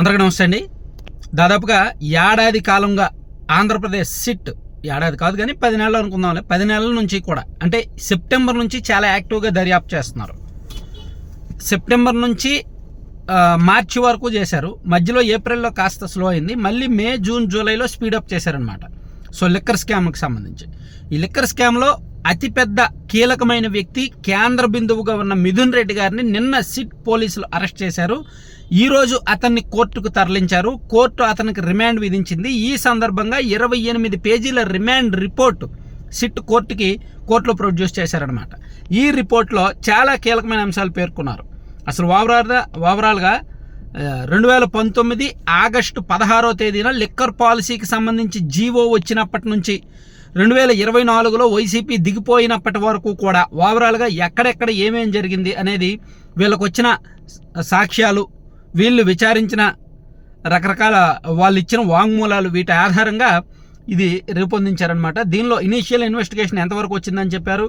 అందరికీ నమస్తే అండి. దాదాపుగా ఏడాది కాలంగా ఆంధ్రప్రదేశ్ సిట్ ఏడాది కాదు కానీ పది నెలలు అనుకుందాంలే పది నెలల నుంచి కూడా అంటే సెప్టెంబర్ నుంచి చాలా యాక్టివ్గా దర్యాప్తు చేస్తున్నారు. సెప్టెంబర్ నుంచి మార్చి వరకు చేశారు. మధ్యలో ఏప్రిల్లో కాస్త స్లో అయింది. మళ్ళీ మే జూన్ జూలైలో స్పీడప్ చేశారనమాట సో లిక్కర్ స్కామ్కి సంబంధించి. ఈ లిక్కర్ స్కామ్లో అతిపెద్ద కీలకమైన వ్యక్తి కేంద్ర బిందువుగా ఉన్న మిథున్ రెడ్డి గారిని నిన్న సిట్ పోలీసులు అరెస్ట్ చేశారు. ఈరోజు అతన్ని కోర్టుకు తరలించారు. కోర్టు అతనికి రిమాండ్ విధించింది. ఈ సందర్భంగా ఇరవై ఎనిమిది పేజీల రిమాండ్ రిపోర్టు సిట్ కోర్టుకి కోర్టులో ప్రొడ్యూస్ చేశారనమాట ఈ రిపోర్ట్లో చాలా కీలకమైన అంశాలు పేర్కొన్నారు. అసలు ఓవరాల్గా ఓవరాల్గా రెండు వేల పంతొమ్మిది ఆగస్టు పదహారో తేదీన లిక్కర్ పాలసీకి సంబంధించి జీవో వచ్చినప్పటి నుంచి రెండు వేల ఇరవై నాలుగులో వైసీపీ దిగిపోయినప్పటి వరకు కూడా ఓవరాల్గా ఎక్కడెక్కడ ఏమేం జరిగింది అనేది వీళ్ళకు వచ్చిన సాక్ష్యాలు వీళ్ళు విచారించిన రకరకాల వాళ్ళు ఇచ్చిన వాంగ్మూలాలు వీటి ఆధారంగా ఇది రూపొందించారనమాట దీనిలో ఇనీషియల్ ఇన్వెస్టిగేషన్ ఎంతవరకు వచ్చిందని చెప్పారు?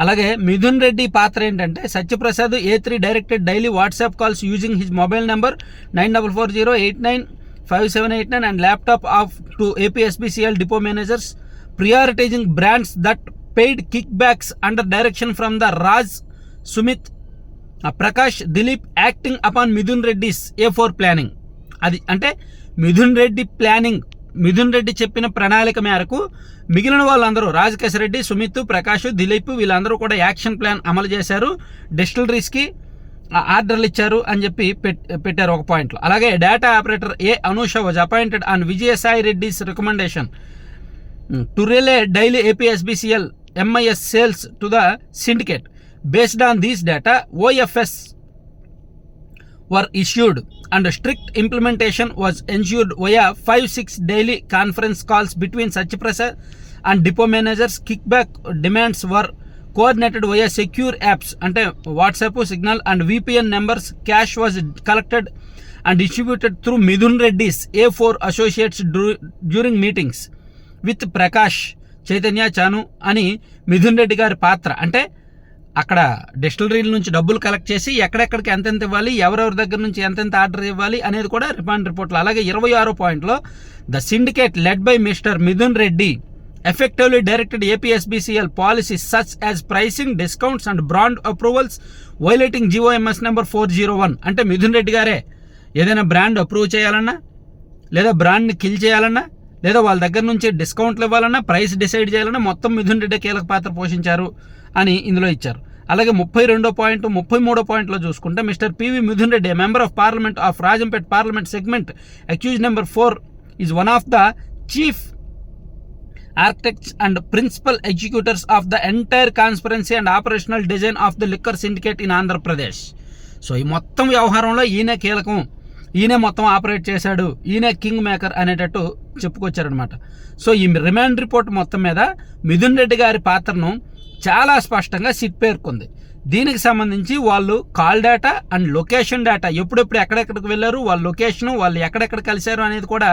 అలాగే మిథున్ రెడ్డి పాత్ర ఏంటంటే Satyaprasad A three directed daily WhatsApp calls using his mobile number nine double four zero eight nine five seven eight nine and laptop of to APSBCL depot managers prioritizing brands that paid kickbacks under direction from the Raj Sumit Prakash Dilip acting upon Mithun Reddy's A four planning. అది అంటే Mithun Reddy planning Mithun Reddy చెప్పిన ప్రణాళిక మేరకు మిగిలిన వాళ్ళందరూ రాజకేశ్ రెడ్డి సుమిత్ ప్రకాష్ దిలీప్ వీళ్ళందరూ కూడా action plan అమలు చేశారు. డిస్టిలరీస్కి ఆర్డర్లు ఇచ్చారు అని చెప్పి పెట్టారు ఒక పాయింట్లో. అలాగే data operator A Anusha was appointed on Vijayasai Reddy's recommendation. To relay daily APSBCL MIS sales to the syndicate. Based on these data OFS were issued and strict implementation was ensured via 5-6 daily conference calls between Satyaprasad and depot managers. Kickback demands were coordinated via secure apps అంటే WhatsApp Signal and VPN numbers cash was collected and distributed through Mithun Reddy's A four associates during meetings with Prakash Chaitanya Chanu అని మిథున్ రెడ్డి గారి పాత్ర అంటే అక్కడ డిస్టిలరీల నుంచి డబ్బులు collect చేసి ఎక్కడెక్కడికి ఎంతెంత ఇవ్వాలి ఎవరెవరి దగ్గర నుంచి ఎంతెంత ఆర్డర్ ఇవ్వాలి అనేది కూడా రిమాండ్ రిపోర్ట్లో. అలాగే ఇరవై ఆరో పాయింట్లో the syndicate led by Mr Mithun Reddy effectively directed APSBCL policy such as pricing discounts and brand approvals violating GOMS number four zero one అంటే మిథున్ రెడ్డి గారే ఏదైనా బ్రాండ్ అప్రూవ్ చేయాలన్నా లేదా బ్రాండ్ని కిల్ చేయాలన్నా లేదా వాళ్ళ దగ్గర నుంచి డిస్కౌంట్లు ఇవ్వాలన్నా ప్రైస్ డిసైడ్ చేయాలన్నా మొత్తం మిథున్ రెడ్డి కీలక పాత్ర పోషించారు. అని ఇందులో ఇచ్చారు. అలాగే ముప్పై రెండో పాయింట్ ముప్పై మూడో పాయింట్లో చూసుకుంటే Mr PV Mithun Reddy member of parliament of Rajampet parliament segment accused number four is one of the chief architects and principal executors of the entire conspiracy and operational design of the liquor syndicate in Andhra Pradesh so ఈ మొత్తం వ్యవహారంలో ఈయనే కీలకం. ఈయనే మొత్తం operate చేశాడు. ఈయనే king maker అనేటట్టు చెప్పుకొచ్చారనమాట సో ఈ రిమాండ్ రిపోర్ట్ మొత్తం మీద మిథున్ రెడ్డి గారి పాత్రను చాలా స్పష్టంగా సిట్ పేర్కొంది. దీనికి సంబంధించి వాళ్ళు call data and location data ఎప్పుడెప్పుడు ఎక్కడెక్కడికి వెళ్ళారు వాళ్ళ లొకేషను వాళ్ళు ఎక్కడెక్కడ కలిశారు అనేది కూడా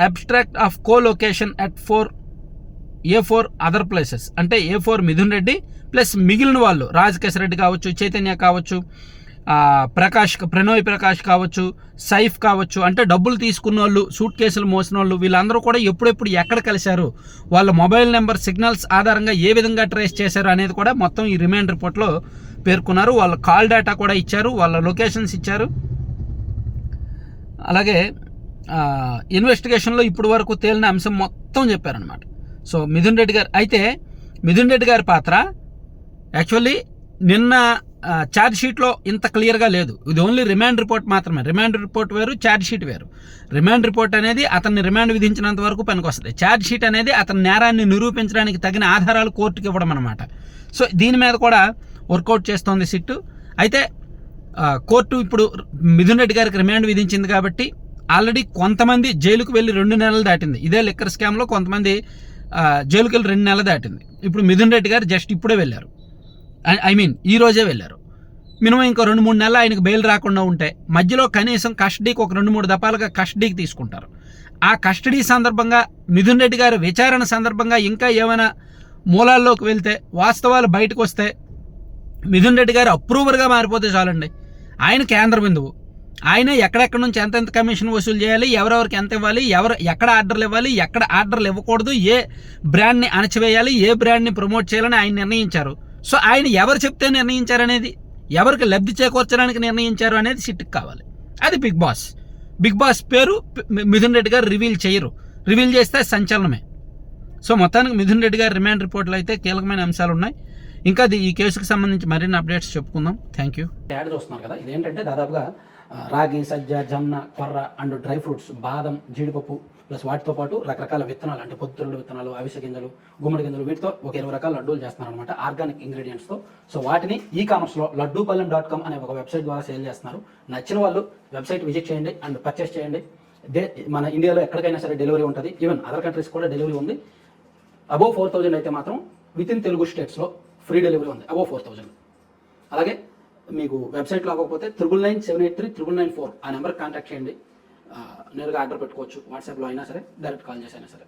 abstract of co location at four A four other places అంటే A four Mithun Reddy plus మిగిలిన వాళ్ళు రాజకేశ్వర రెడ్డి కావచ్చు చైతన్య కావచ్చు ప్రకాష్ ప్రణోయ్ ప్రకాష్ కావచ్చు సైఫ్ కావచ్చు అంటే డబ్బులు తీసుకున్న వాళ్ళు సూట్ కేసులు మోసిన వాళ్ళు వీళ్ళందరూ కూడా ఎప్పుడెప్పుడు ఎక్కడ కలిశారు వాళ్ళ మొబైల్ నెంబర్ సిగ్నల్స్ ఆధారంగా ఏ విధంగా ట్రేస్ చేశారు అనేది కూడా మొత్తం ఈ రిమైండ్ రిపోర్ట్లో పేర్కొన్నారు. వాళ్ళ కాల్ డేటా కూడా ఇచ్చారు వాళ్ళ లొకేషన్స్ ఇచ్చారు. అలాగే ఇన్వెస్టిగేషన్లో ఇప్పటి వరకు తేలిన అంశం మొత్తం చెప్పారనమాట సో మిథున్ రెడ్డి గారు అయితే మిథున్ రెడ్డి గారి పాత్ర యాక్చువల్లీ నిన్న ఛార్జ్ షీట్లో ఇంత క్లియర్గా లేదు. ఇది ఓన్లీ రిమాండ్ రిపోర్ట్ మాత్రమే. రిమాండ్ రిపోర్ట్ వేరు ఛార్జ్ షీట్ వేరు. రిమాండ్ రిపోర్ట్ అనేది అతన్ని రిమాండ్ విధించినంత వరకు పనికొస్తుంది. ఛార్జ్ షీట్ అనేది అతని నేరాన్ని నిరూపించడానికి తగిన ఆధారాలు కోర్టుకి ఇవ్వడం అనమాట సో దీని మీద కూడా వర్కౌట్ చేస్తోంది సిట్టు. అయితే కోర్టు ఇప్పుడు మిథున్ రెడ్డి గారికి రిమాండ్ విధించింది కాబట్టి ఆల్రెడీ కొంతమంది జైలుకు వెళ్ళి రెండు నెలలు దాటింది. ఇదే లిక్కర్ స్కామ్లో కొంతమంది జైలుకి వెళ్ళి రెండు నెలలు దాటింది. ఇప్పుడు మిథున్ రెడ్డి గారు జస్ట్ ఇప్పుడే వెళ్ళారు. ఐ- మీన్ ఈ రోజే వెళ్ళారు. మినిమం ఇంకో రెండు మూడు నెలలు ఆయనకు బెయిల్ రాకుండా ఉంటే మధ్యలో కనీసం కస్టడీకి ఒక రెండు మూడు దఫాలుగా కస్టడీకి తీసుకుంటారు. ఆ కస్టడీ సందర్భంగా మిథున్ రెడ్డి గారి విచారణ సందర్భంగా ఇంకా ఏమైనా మూలాల్లోకి వెళ్తే వాస్తవాలు బయటకు వస్తే మిథున్ రెడ్డి గారు అప్రూవర్గా మారిపోతే చాలండి. ఆయన కేంద్ర బిందువు ఆయన ఎక్కడెక్కడ నుంచి ఎంతెంత కమిషన్ వసూలు చేయాలి ఎవరెవరికి ఎంత ఇవ్వాలి ఎవరు ఎక్కడ ఆర్డర్లు ఇవ్వాలి ఎక్కడ ఆర్డర్లు ఇవ్వకూడదు ఏ బ్రాండ్ని అణచివేయాలి ఏ బ్రాండ్ని ప్రమోట్ చేయాలని ఆయన నిర్ణయించారు. సో ఆయన ఎవరు చెప్తే నిర్ణయించారు అనేది ఎవరికి లబ్ధి చేకూర్చడానికి నిర్ణయించారు అనేది సిట్కి కావాలి. అది బిగ్ బాస్. బిగ్ బాస్ పేరు మిథున్ రెడ్డి గారు రివీల్ చేయరు. రివీల్ చేస్తే సంచలనమే. సో మొత్తానికి మిథున్ రెడ్డి గారి రిమాండ్ రిపోర్ట్లో అయితే కీలకమైన అంశాలు ఉన్నాయి. ఇంకా ఈ కేసుకు సంబంధించి మరిన్ని అప్డేట్స్ చెప్పుకుందాం. Thank you. యాడ్ చూస్తున్నారు కదా ఇదేంటంటే దాదాపుగా రాగి సజ్జ జొన్న కొర్ర అండ్ డ్రై ఫ్రూట్స్ బాదం జీడిపప్పు ప్లస్ వాటితో పాటు రకరకాల విత్తనాలు అంటే పొద్దురుడు విత్తనాలు అవిసె గింజలు గుమ్మడి గింజలు వీటితో ఒక ఇరవై రకాల లడ్డూలు చేస్తున్నారు అనమాట ఆర్గానిక్ ఇంగ్రీడియంట్స్తో. సో వాటిని ఈ కామర్స్లో లడ్డూపల్లెం డాట్ కామ్ అనే ఒక వెబ్సైట్ ద్వారా సేల్ చేస్తున్నారు. నచ్చిన వాళ్ళు వెబ్సైట్ విజిట్ చేయండి అండ్ పర్చేస్ చేయండి. డే మన ఇండియాలో ఎక్కడికైనా సరే డెలివరీ ఉంటుంది. ఈవెన్ అదర్ కంట్రీస్ కూడా డెలివరీ ఉంది. అబోవ్ ఫోర్ థౌజండ్ అయితే మాత్రం విత్ ఇన్ తెలుగు స్టేట్స్లో ఫ్రీ డెలివరీ ఉంది. Above four thousand. అలాగే మీకు వెబ్సైట్లో అవ్వకపోతే triple nine seven eight three triple nine four ఆ నెంబర్కి కాంటాక్ట్ చేయండి. నేరుగా ఆర్డర్ పెట్టుకోవచ్చు. వాట్సాప్లో అయినా సరే డైరెక్ట్ కాల్ చేసైనా సరే.